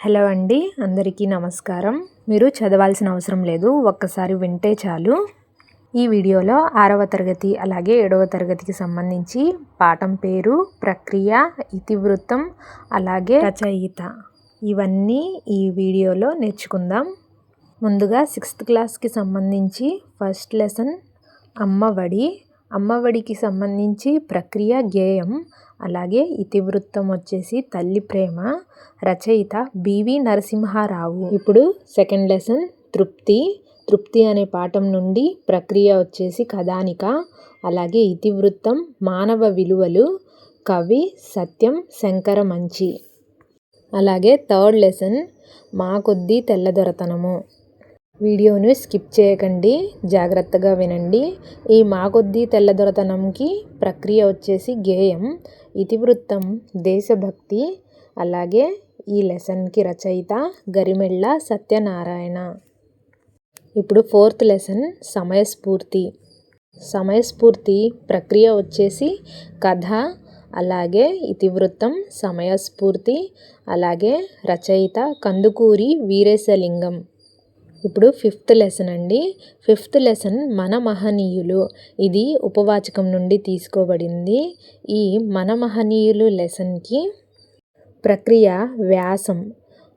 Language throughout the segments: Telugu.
హలో అండి అందరికీ నమస్కారం. మీరు చదవాల్సిన అవసరం లేదు ఒక్కసారి వింటే చాలు. ఈ వీడియోలో ఆరవ తరగతి అలాగే ఏడవ తరగతికి సంబంధించి పాఠం పేరు ప్రక్రియ ఇతివృత్తం అలాగే రచయిత ఇవన్నీ ఈ వీడియోలో నేర్చుకుందాం. ముందుగా సిక్స్త్ క్లాస్కి సంబంధించి ఫస్ట్ లెసన్ అమ్మఒడి అమ్మఒడికి సంబంధించి ప్రక్రియ గేయం అలాగే ఇతివృత్తం వచ్చేసి తల్లి ప్రేమ రచయిత బివి నరసింహారావు. ఇప్పుడు సెకండ్ లెసన్ తృప్తి. తృప్తి అనే పాఠం నుండి ప్రక్రియ వచ్చేసి కథానిక అలాగే ఇతివృత్తం మానవ విలువలు కవి సత్యం శంకర మంచి. అలాగే థర్డ్ లెసన్ మా కొద్దీ తెల్లదొరతనము. వీడియోను స్కిప్ చేయకండి. జాగ్రత్తగా వినండి. ఈ మాకొద్దీ తెల్లదొరతనంకి ప్రక్రియ వచ్చేసి గేయం ఇతివృత్తం దేశభక్తి అలాగే ఈ లెసన్కి రచయిత గరిమెళ్ళ సత్యనారాయణ. ఇప్పుడు ఫోర్త్ లెసన్ సమయస్ఫూర్తి. సమయస్ఫూర్తి ప్రక్రియ వచ్చేసి కథ అలాగే ఇతివృత్తం సమయస్ఫూర్తి అలాగే రచయిత కందుకూరి వీరేశలింగం. ఇప్పుడు ఫిఫ్త్ లెసన్ అండి. ఫిఫ్త్ లెసన్ మన మహనీయులు. ఇది ఉపవాచకం నుండి తీసుకోబడింది. ఈ మన మహనీయులు లెసన్కి ప్రక్రియ వ్యాసం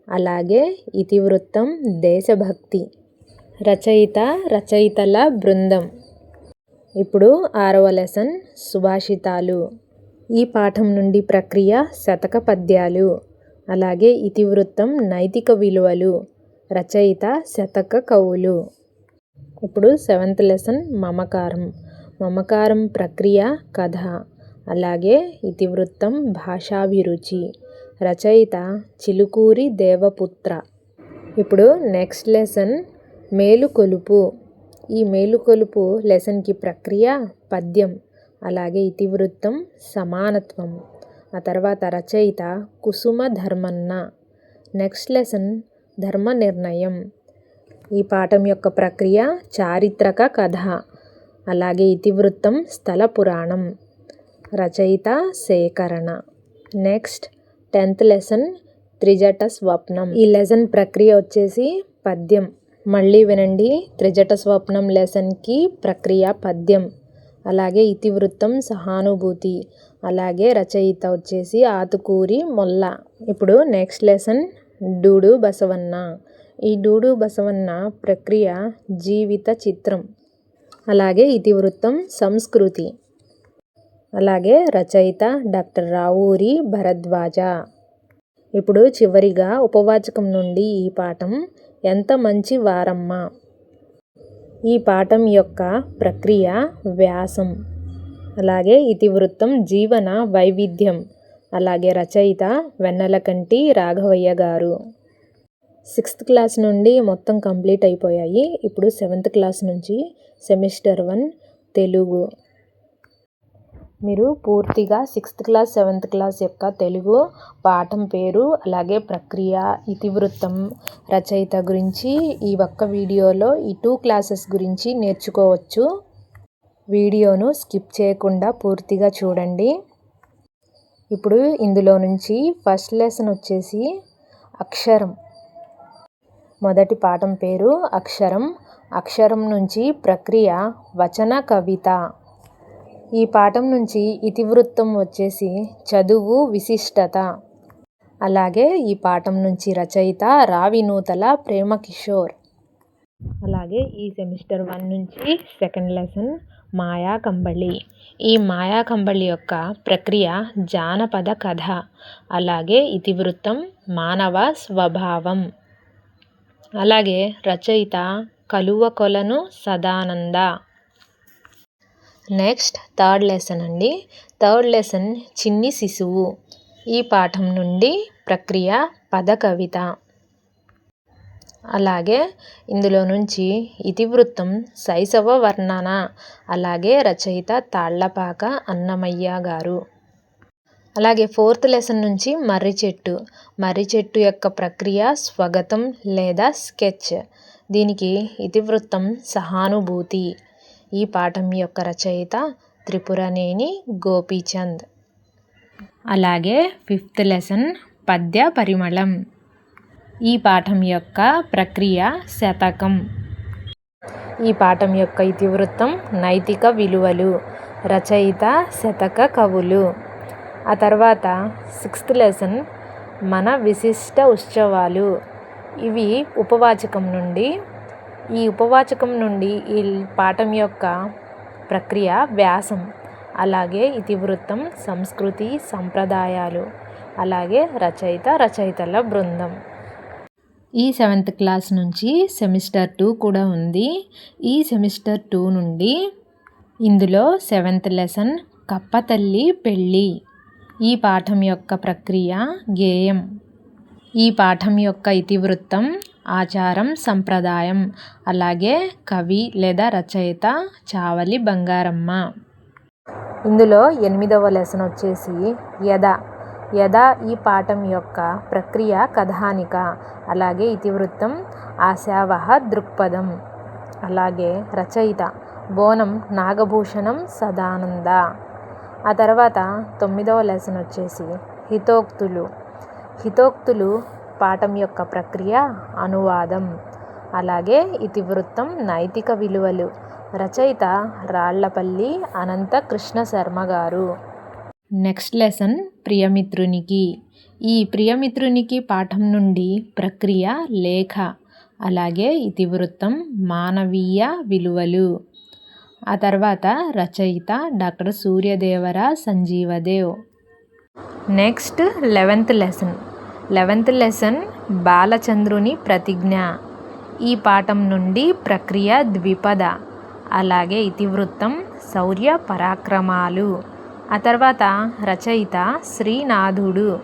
అలాగే ఇతివృత్తం దేశభక్తి రచయిత రచయితల బృందం. ఇప్పుడు ఆరవ లెసన్ సుభాషితాలు. ఈ పాఠం నుండి ప్రక్రియ శతక పద్యాలు అలాగే ఇతివృత్తం నైతిక విలువలు. రచయిత శతక కవులు. ఇప్పుడు సెవెంత్ లెసన్ మమకారం. మమకారం ప్రక్రియ కథ. అలాగే ఇతివృత్తం భాషాభిరుచి. రచయిత చిలుకూరి దేవపుత్ర. ఇప్పుడు నెక్స్ట్ లెసన్ మేలుకొలుపు. ఈ మేలుకొలుపు లెసన్కి ప్రక్రియ పద్యం అలాగే ఇతివృత్తం సమానత్వం. ఆ తర్వాత రచయిత కుసుమ ధర్మన్న నెక్స్ట్ లెసన్ ధర్మ నిర్ణయం. ఈ పాఠం యొక్క ప్రక్రియ చారిత్రక కథ. అలాగే ఇతివృత్తం స్థల పురాణం. రచయిత సేకరణ నెక్స్ట్ టెన్త్ లెసన్ త్రిజట స్వప్నం. ఈ లెసన్ ప్రక్రియ వచ్చేసి పద్యం. మళ్ళీ వినండి త్రిజట స్వప్నం లెసన్కి ప్రక్రియ పద్యం. అలాగే ఇతివృత్తం సహానుభూతి. అలాగే రచయిత వచ్చేసి ఆతుకూరి మొల్ల. ఇప్పుడు నెక్స్ట్ లెసన్ డూడు బసవన్న. ఈ డూడు బసవన్న ప్రక్రియ జీవిత చిత్రం. అలాగే ఇతివృత్తం సంస్కృతి. అలాగే రచయిత డాక్టర్ రావూరి భరద్వాజ. ఇప్పుడు చివరిగా ఉపవాచకం నుండి ఈ పాఠం ఎంత మంచి వారమ్మ ఈ పాఠం యొక్క ప్రక్రియ వ్యాసం. అలాగే ఇతివృత్తం జీవన వైవిధ్యం. అలాగే రచయిత వెన్నెలకంటి రాఘవయ్య గారు. సిక్స్త్ క్లాస్ నుండి మొత్తం కంప్లీట్ అయిపోయాయి. ఇప్పుడు సెవెంత్ క్లాస్ నుంచి సెమిస్టర్ వన్ తెలుగు. మీరు పూర్తిగా సిక్స్త్ క్లాస్ సెవెంత్ క్లాస్ యొక్క తెలుగు పాఠం పేరు అలాగే ప్రక్రియ ఇతివృత్తం రచయిత గురించి ఈ ఒక్క వీడియోలో ఈ టూ క్లాసెస్ గురించి నేర్చుకోవచ్చు. వీడియోను స్కిప్ చేయకుండా పూర్తిగా చూడండి. ఇప్పుడు ఇందులో నుంచి ఫస్ట్ లెసన్ వచ్చేసి అక్షరం. మొదటి పాఠం పేరు అక్షరం. అక్షరం నుంచి ప్రక్రియ వచన కవిత. ఈ పాఠం నుంచి ఇతివృత్తం వచ్చేసి చదువు విశిష్టత. అలాగే ఈ పాఠం నుంచి రచయిత రావినూతల ప్రేమ కిషోర్ అలాగే ఈ సెమిస్టర్ వన్ నుంచి సెకండ్ లెసన్ మాయా కంబళి. ఈ మాయా కంబళి యొక్క ప్రక్రియ జానపద కథ అలాగే ఇతివృత్తం మానవ స్వభావం. అలాగే రచయిత Kaluva Kolanu Sadananda. Next third lesson అండి. థర్డ్ లెసన్ చిన్ని శిశువు. ఈ పాఠం నుండి ప్రక్రియ పద కవిత. అలాగే ఇందులో నుంచి ఇతివృత్తం శైశవ వర్ణన అలాగే రచయిత తాళ్ళపాక అన్నమయ్య గారు. అలాగే ఫోర్త్ లెసన్ నుంచి మర్రి చెట్టు మర్రి చెట్టు యొక్క ప్రక్రియ స్వగతం లేదా స్కెచ్. దీనికి ఇతివృత్తం సహానుభూతి. ఈ పాఠం యొక్క రచయిత త్రిపురనేని గోపీచంద్. అలాగే ఫిఫ్త్ లెసన్ పద్య పరిమళం. ఈ పాఠం యొక్క ప్రక్రియ శతకం. ఈ పాఠం యొక్క ఇతివృత్తం నైతిక విలువలు రచయిత శతక కవులు. ఆ తర్వాత సిక్స్త్ లెసన్ మన విశిష్ట ఉత్సవాలు. ఇవి ఉపవాచకం నుండి ఈ ఉపవాచకం నుండి ఈ పాఠం యొక్క ప్రక్రియ వ్యాసం అలాగే ఇతివృత్తం సంస్కృతి సంప్రదాయాలు అలాగే రచయిత రచయితల బృందం. ఈ సెవెంత్ క్లాస్ నుంచి సెమిస్టర్ టూ కూడా ఉంది. ఈ సెమిస్టర్ టూ నుండి ఇందులో సెవెంత్ లెసన్ కప్పతల్లి పెళ్ళి. ఈ పాఠం యొక్క ప్రక్రియ గేయం. ఈ పాఠం యొక్క ఇతివృత్తం ఆచారం సంప్రదాయం అలాగే కవి లేదా రచయిత చావలి బంగారమ్మ. ఇందులో ఎనిమిదవ లెసన్ వచ్చేసి యద. యథా ఈ పాఠం యొక్క ప్రక్రియ కథానిక. అలాగే ఇతివృత్తం ఆశావహ దృక్పథం. అలాగే రచయిత బోనం నాగభూషణం సదానంద. ఆ తర్వాత తొమ్మిదవ లెసన్ వచ్చేసి హితోక్తులు. హితోక్తులు పాఠం యొక్క ప్రక్రియ అనువాదం. అలాగే ఇతివృత్తం నైతిక విలువలు. రచయిత రాళ్ళపల్లి అనంత కృష్ణ శర్మ గారు. నెక్స్ట్ లెసన్ ప్రియమిత్రునికి. ఈ ప్రియమిత్రునికి పాఠం నుండి ప్రక్రియ లేఖ అలాగే ఇతివృత్తం మానవీయ విలువలు. ఆ తర్వాత రచయిత doctor Suryadevara Sanjeevdev. Next eleventh lesson. Eleventh lesson బాలచంద్రుని ప్రతిజ్ఞ. ఈ పాఠం నుండి ప్రక్రియ ద్విపద అలాగే ఇతివృత్తం శౌర్య పరాక్రమాలు. ఆ తర్వాత రచయిత శ్రీనాథుడు.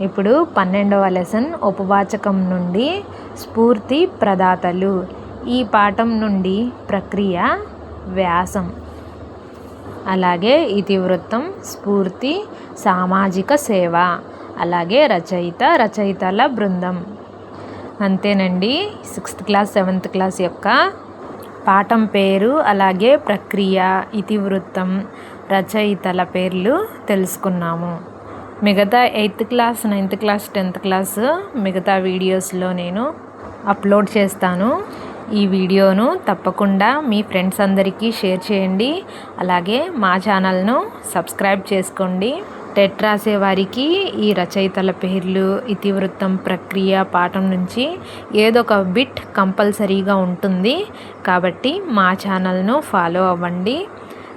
ఇప్పుడు పన్నెండవ లెసన్ ఉపవాచకం నుండి స్ఫూర్తి ప్రదాతలు. ఈ పాఠం నుండి ప్రక్రియ వ్యాసం. అలాగే ఇతివృత్తం స్ఫూర్తి సామాజిక సేవ. అలాగే రచయిత రచయితల బృందం. అంతేనండి సిక్స్త్ క్లాస్ సెవెంత్ క్లాస్ యొక్క పాఠం పేరు అలాగే ప్రక్రియ ఇతివృత్తం. రచయితల పేర్లు తెలుసుకున్నాము. మిగతా eighth class ninth class tenth class మిగతా వీడియోస్లో నేను అప్లోడ్ చేస్తాను. ఈ వీడియోను తప్పకుండా మీ ఫ్రెండ్స్ అందరికీ షేర్ చేయండి. అలాగే మా ఛానల్ను సబ్స్క్రైబ్ చేసుకోండి. టెట్ రాసేవారికి ఈ రచయితల పేర్లు ఇతివృత్తం ప్రక్రియ పాఠం నుంచి ఏదో ఒక బిట్ కంపల్సరీగా ఉంటుంది. కాబట్టి మా ఛానల్ను ఫాలో అవ్వండి.